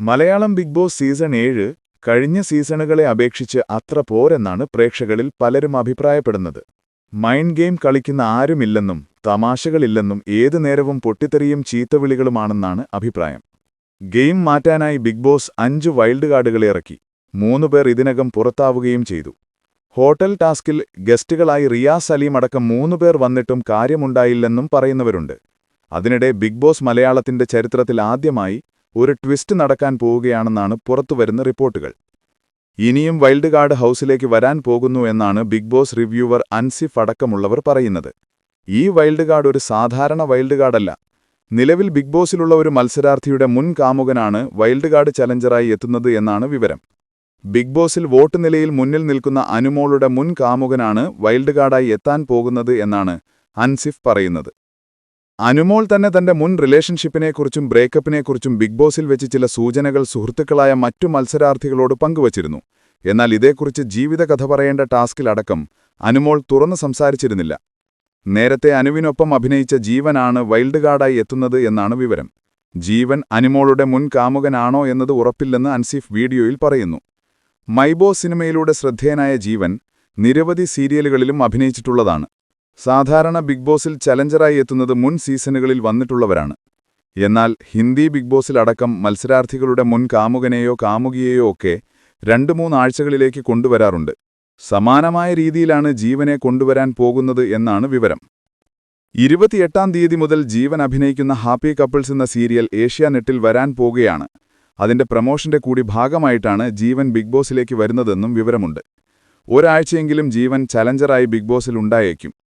Malayalam big boss season ഏഴ് കഴിഞ്ഞ സീസണുകളെ അപേക്ഷിച്ച് അത്ര പോരെന്നാണ് പ്രേക്ഷകരിൽ പലരും അഭിപ്രായപ്പെടുന്നത്. മൈൻഡ് ഗെയിം കളിക്കുന്ന ആരുമില്ലെന്നും തമാശകളില്ലെന്നും ഏതു നേരവും പൊട്ടിത്തെറിയും ചീത്തവിളികളുമാണെന്നാണ് അഭിപ്രായം. ഗെയിം മാറ്റാനായി ബിഗ് ബോസ് അഞ്ച് വൈൽഡ് കാർഡുകളെ ഇറക്കി. മൂന്നുപേർ ഇതിനകം പുറത്താവുകയും ചെയ്തു. ഹോട്ടൽ ടാസ്കിൽ ഗസ്റ്റുകളായി റിയാസ് അലീം അടക്കം മൂന്നുപേർ വന്നിട്ടും കാര്യമുണ്ടായില്ലെന്നും പറയുന്നവരുണ്ട്. അതിനിടെ ബിഗ് ബോസ് മലയാളത്തിന്റെ ചരിത്രത്തിൽ ആദ്യമായി ഒരു ട്വിസ്റ്റ് നടക്കാൻ പോവുകയാണെന്നാണ് പുറത്തുവരുന്ന റിപ്പോർട്ടുകൾ. ഇനിയും വൈൽഡ് കാർഡ് ഹൗസിലേക്ക് വരാൻ പോകുന്നു എന്നാണ് ബിഗ് ബോസ് റിവ്യൂവർ അൻസിഫ് അടക്കമുള്ളവർ പറയുന്നത്. ഈ വൈൽഡ് കാർഡ് ഒരു സാധാരണ വൈൽഡ് കാർഡല്ല നിലവിൽ ബിഗ് ബോസിലുള്ള ഒരു മത്സരാർത്ഥിയുടെ മുൻ കാമുകനാണ് വൈൽഡ് കാർഡ് ചലഞ്ചറായി എത്തുന്നത് എന്നാണ് വിവരം. ബിഗ് ബോസിൽ വോട്ട് നിലയിൽ മുന്നിൽ നിൽക്കുന്ന അനുമോളുടെ മുൻ കാമുകനാണ് വൈൽഡ് കാർഡായി എത്താൻ പോകുന്നത് എന്നാണ് അൻസിഫ് പറയുന്നത്. അനുമോൾ തന്നെ തന്റെ മുൻ റിലേഷൻഷിപ്പിനെക്കുറിച്ചും ബ്രേക്കപ്പിനെക്കുറിച്ചും ബിഗ് ബോസിൽ വെച്ച് ചില സൂചനകൾ സുഹൃത്തുക്കളായ മറ്റു മത്സരാർത്ഥികളോട് പങ്കുവച്ചിരുന്നു. എന്നാൽ ഇതേക്കുറിച്ച് ജീവിതകഥ പറയേണ്ട ടാസ്കിലടക്കം അനുമോൾ തുറന്നു സംസാരിച്ചിരുന്നില്ല. നേരത്തെ അനുവിനൊപ്പം അഭിനയിച്ച ജീവനാണ് വൈൽഡ് കാർഡായി എത്തുന്നത് എന്നാണ് വിവരം. ജീവൻ അനുമോളുടെ മുൻ കാമുകനാണോ എന്നത് ഉറപ്പില്ലെന്ന് അൻസീഫ് വീഡിയോയിൽ പറയുന്നു. മൈബോ സിനിമയിലൂടെ ശ്രദ്ധേയനായ ജീവൻ നിരവധി സീരിയലുകളിലും അഭിനയിച്ചിട്ടുള്ളതാണ്. സാധാരണ ബിഗ് ബോസിൽ ചലഞ്ചറായി എത്തുന്നത് മുൻ സീസണുകളിൽ വന്നിട്ടുള്ളവരാണ്. എന്നാൽ ഹിന്ദി ബിഗ് ബോസിലടക്കം മത്സരാർത്ഥികളുടെ മുൻ കാമുകനെയോ കാമുകിയെയോ ഒക്കെ രണ്ടു മൂന്നാഴ്ചകളിലേക്ക് കൊണ്ടുവരാറുണ്ട്. സമാനമായ രീതിയിലാണ് ജീവനെ കൊണ്ടുവരാൻ പോകുന്നത് എന്നാണ് വിവരം. ഇരുപത്തിയെട്ടാം തീയതി മുതൽ ജീവൻ അഭിനയിക്കുന്ന ഹാപ്പി കപ്പിൾസ് എന്ന സീരിയൽ ഏഷ്യാനെറ്റിൽ വരാൻ പോകുകയാണ്. അതിന്റെ പ്രമോഷന്റെ കൂടി ഭാഗമായിട്ടാണ് ജീവൻ ബിഗ് ബോസിലേക്ക് വരുന്നതെന്നും വിവരമുണ്ട്. ഒരാഴ്ചയെങ്കിലും ജീവൻ ചലഞ്ചറായി ബിഗ് ബോസിൽ ഉണ്ടായേക്കും.